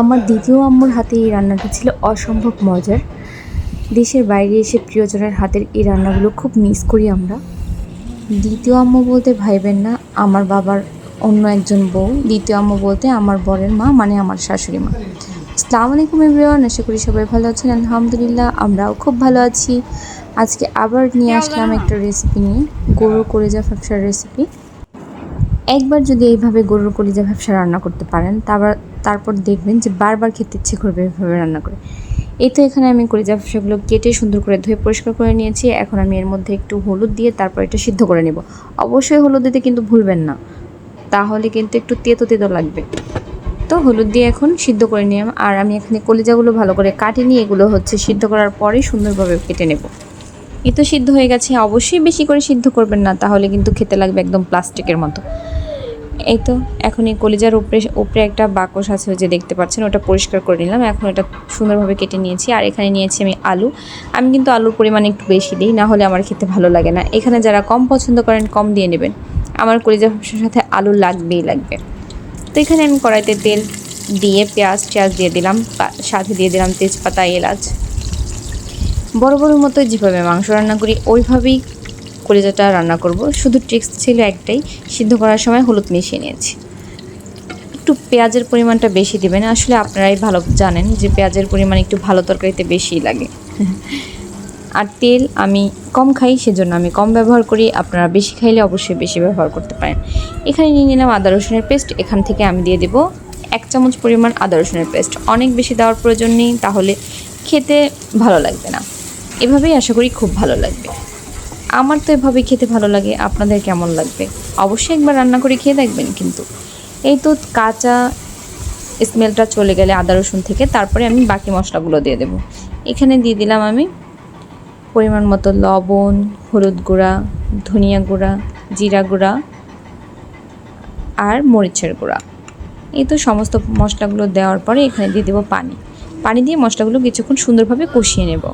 আমার দ্বিতীয় আম্মুর হাতে এই রান্নাটা ছিল অসম্ভব মজার। দেশের বাইরে এসে প্রিয়জনের হাতের এই রান্নাগুলো খুব মিস করি আমরা। দ্বিতীয় আম্মু বলতে ভাইবেন না, আমার বাবার অন্য একজন বউ। দ্বিতীয় আম্মু বলতে আমার বরের মা মানে আমার শাশুড়ি মা। আসসালামু আলাইকুম এভরিওয়ান, আশা করি সবাই ভালো আছেন। আলহামদুলিল্লাহ, আমরাও খুব ভালো আছি। আজকে আবার নিয়ে আসলাম একটা রেসিপি নিয়ে, গরুর কলেজা ফ্যাপসার রেসিপি একবার যদি এইভাবে গরুর কলিজা ব্যবসা রান্না করতে পারেন তারপর তারপর দেখবেন যে বারবার খেতে ইচ্ছে করবে এভাবে রান্না করে। এই তো এখানে আমি কলিজা সেগুলো কেটে সুন্দর করে ধুয়ে পরিষ্কার করে নিয়েছি। এখন আমি এর মধ্যে একটু হলুদ দিয়ে তারপর এটা সিদ্ধ করে নেব। অবশ্যই হলুদ দিতে কিন্তু ভুলবেন না। তাহলে কিন্তু একটু তেতো তেতো লাগবে। তো হলুদ দিয়ে এখন সিদ্ধ করে নিলাম। আর আমি এখানে কলিজাগুলো ভালো করে কাটে নিয়ে এগুলো হচ্ছে সিদ্ধ করার পরেই সুন্দরভাবে কেটে নেব। এই তো সিদ্ধ হয়ে গেছে। অবশ্যই বেশি করে সিদ্ধ করবেন না। তাহলে কিন্তু খেতে লাগবে একদম প্লাস্টিকের মতো। এই তো, এখন এই কলিজার উপরে উপরে একটা বাকস আছে যে দেখতে পাচ্ছেন, ওটা পরিষ্কার করে নিলাম। এখন এটা সুন্দরভাবে কেটে নিয়েছি। আর এখানে নিয়েছি আমি আলু। আমি কিন্তু আলুর পরিমাণ একটু বেশি দিই, না হলে আমার খেতে ভালো লাগে না। এখানে যারা কম পছন্দ করেন, কম দিয়ে নেবেন। আমার কলিজা ব্যবসার সাথে আলু লাগবেই লাগবে। তো এখানে আমি কড়াইতে তেল দিয়ে, পেঁয়াজ টেয়াজ দিয়ে দিলাম সাথে দিয়ে দিলাম তেজপাতা, এলাচ। বড় বড় মতো যেভাবে মাংস রান্না করি, ওইভাবেই কলিজাটা রান্না করব, শুধু ট্রিক্স ছিল একটাই, সিদ্ধ করার সময় হলুদ মিশিয়ে নিয়েছি। একটু পেঁয়াজের পরিমাণটা বেশি দেবেন, আসলে আপনারাই ভালো জানেন যে পেঁয়াজের পরিমাণ একটু ভালো তরকারিতে বেশি লাগে। আর তেল আমি কম খাই, সেজন্য আমি কম ব্যবহার করি, আপনারা বেশি খাইলে অবশ্যই বেশি ব্যবহার করতে পারেন। এখানে নিয়ে নিলাম আদা রসুনের পেস্ট, এখান থেকে আমি দিয়ে দেবো এক চামচ পরিমাণ আদা রসুনের পেস্ট। অনেক বেশি দেওয়ার প্রয়োজন নেই, তাহলে খেতে ভালো লাগবে না। এভাবেই আশা করি খুব ভালো লাগবে। আমার তো এভাবে খেতে ভালো লাগে। আপনাদের কেমন লাগবে? অবশ্যই একবার রান্না করে খেয়ে দেখবেন কিন্তু। এই তো কাঁচা স্মেলটা চলে গেলে আদা, রসুন থেকে তারপরে আমি বাকি মশলাগুলো দিয়ে দেবো। এখানে দিয়ে দিলাম আমি পরিমাণ মতো লবণ, হলুদ গুঁড়া, ধনিয়া গুঁড়া, জিরা গুঁড়া আর মরিচের গুঁড়া। এই তো সমস্ত মশলাগুলো দেওয়ার পরে এখানে দিয়ে দেবো পানি। পানি দিয়ে মশলাগুলো কিছুক্ষণ সুন্দরভাবে কষিয়ে নেব।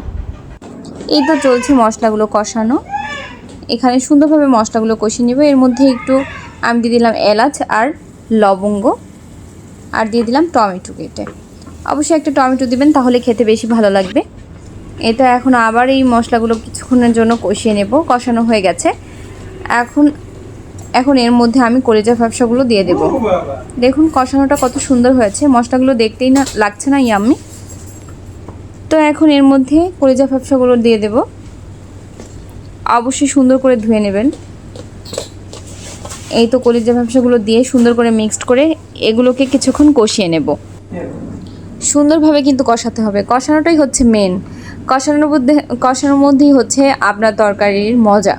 এই তো চলছে মশলাগুলো কষানো। এখানে সুন্দরভাবে মশলাগুলো কষিয়ে নেব। এর মধ্যে একটু আমি দিয়ে দিলাম এলাচ আর লবঙ্গ আর দিয়ে দিলাম টমেটো কেটে। অবশ্যই একটা টমেটো দিবেন, তাহলে খেতে বেশি ভালো লাগবে। এটা এখন আবার এই মশলাগুলো কিছুক্ষণের জন্য কষিয়ে নেব। কষানো হয়ে গেছে। এখন এখন এর মধ্যে আমি কলেজা ব্যবসাগুলো দিয়ে দেব। দেখুন কষানোটা কত সুন্দর হয়েছে। মশলাগুলো দেখতেই না, লাগছে না ইয়াম্মি। তো এখন এর মধ্যে কলেজা ব্যবসাগুলো দিয়ে দেব। অবশ্যই সুন্দর করে ধুয়ে নেবেন। এই তো কলিজা ব্যবসাগুলো দিয়ে সুন্দর করে মিক্সড করে এগুলোকে কিছুক্ষণ কষিয়ে নেব। সুন্দরভাবে কিন্তু কষাতে হবে। কষানোটাই হচ্ছে মেন কষানোর মধ্যে, কষানোর মধ্যেই হচ্ছে আপনার তরকারির মজা।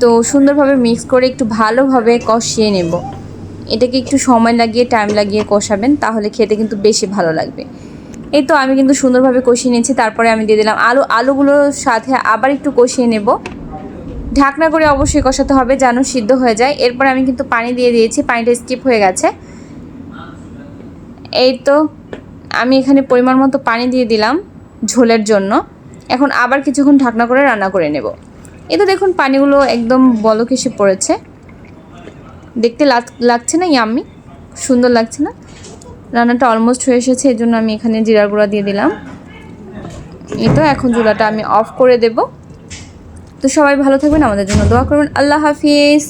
তো সুন্দরভাবে মিক্স করে একটু ভালোভাবে কষিয়ে নেব। এটাকে একটু সময় লাগিয়ে টাইম লাগিয়ে কষাবেন, তাহলে খেতে কিন্তু বেশি ভালো লাগবে। এই তো আমি কিন্তু সুন্দরভাবে কষিয়ে নিয়েছি, তারপরে আমি দিয়ে দিলাম আলু। আলুগুলোর সাথে আবার একটু কষিয়ে নেব। ঢাকনা করে অবশ্যই কষাতে হবে যেন সিদ্ধ হয়ে যায়। এরপর আমি কিন্তু পানি দিয়ে দিয়েছি, পানিটা স্কিপ হয়ে গেছে। এই তো আমি এখানে পরিমাণ মতো পানি দিয়ে দিলাম ঝোলের জন্য। এখন আবার কিছুক্ষণ ঢাকনা করে রান্না করে নেব। এই তো দেখুন পানিগুলো একদম বলক পড়েছে। দেখতে লাগ- লাগছে না ইয়াম্মি সুন্দর লাগছে না? রান্নাটা অলমোস্ট হয়ে এসেছে এই জন্য আমি এখানে জিরা গুঁড়া দিয়ে দিলাম। তো, এখন চুলাটা আমি অফ করে দেব। তো সবাই ভালো থাকবেন, আমাদের জন্য দোয়া করবেন। আল্লাহ হাফিজ।